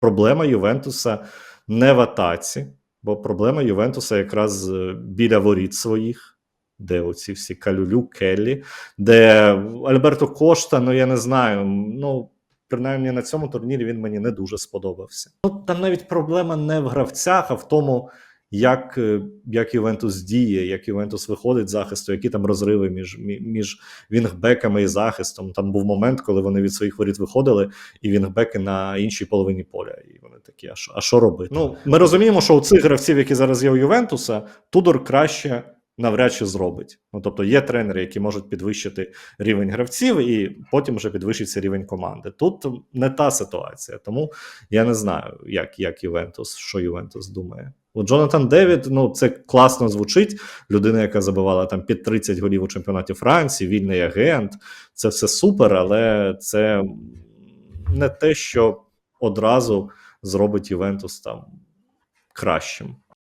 проблема Ювентуса не в атаці, бо проблема Ювентуса якраз е, біля воріт своїх, де оці всі Калюлю, Келлі, де Альберто Кошта, ну я не знаю. Ну, принаймні на цьому турнірі він мені не дуже сподобався. Ну, там навіть проблема не в гравцях, а в тому, як, е, як Ювентус діє, як Ювентус виходить з захисту, які там розриви між, між вінгбеками і захистом. Там був момент, коли вони від своїх воріт виходили, і вінгбеки на іншій половині поля. І вони такі, а що, а що робити? Ну, ми розуміємо, що у цих гравців, які зараз є у Ювентуса, Тудор краще навряд чи зробить. Ну, тобто є тренери, які можуть підвищити рівень гравців, і потім вже підвищиться рівень команди. Тут не та ситуація, тому я не знаю, як, як Ювентус, що Ювентус думає. У Джонатан Девід, ну це класно звучить. Людина, яка забивала там під 30 голів у чемпіонаті Франції, вільний агент. Це все супер, але це не те, що одразу зробить Ювентус там кращим.